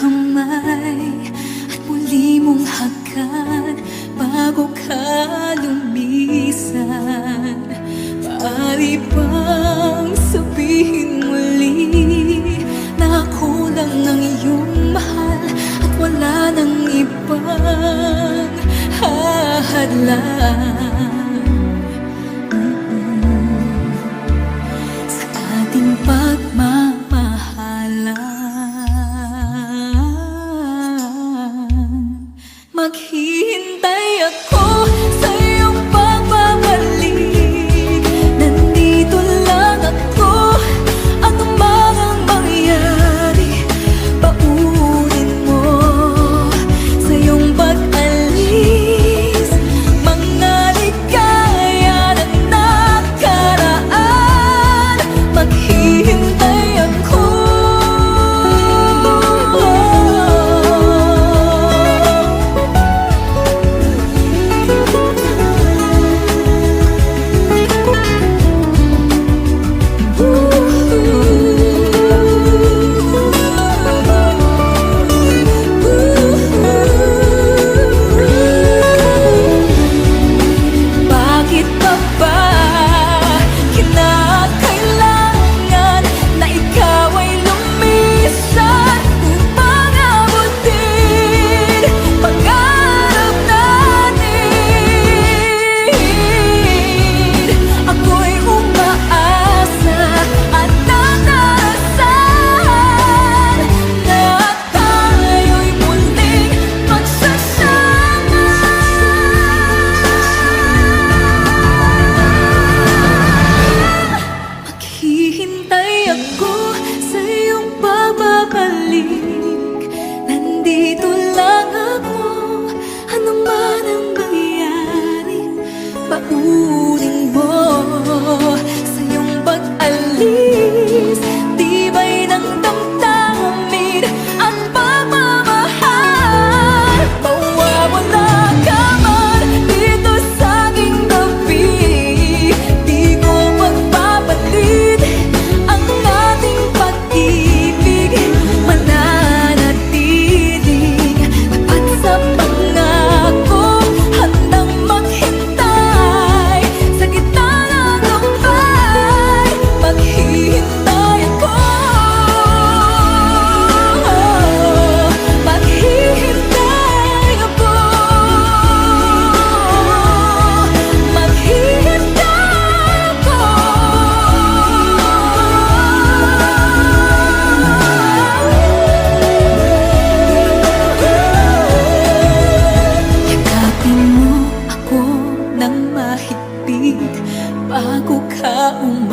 kamay At muli mong hagkan Bago ka lumisan. Paari bang sabihin muli Na ako lang ang iyong mahal At wala nang ibang hahadlan মাখি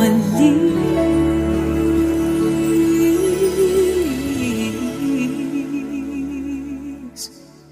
的理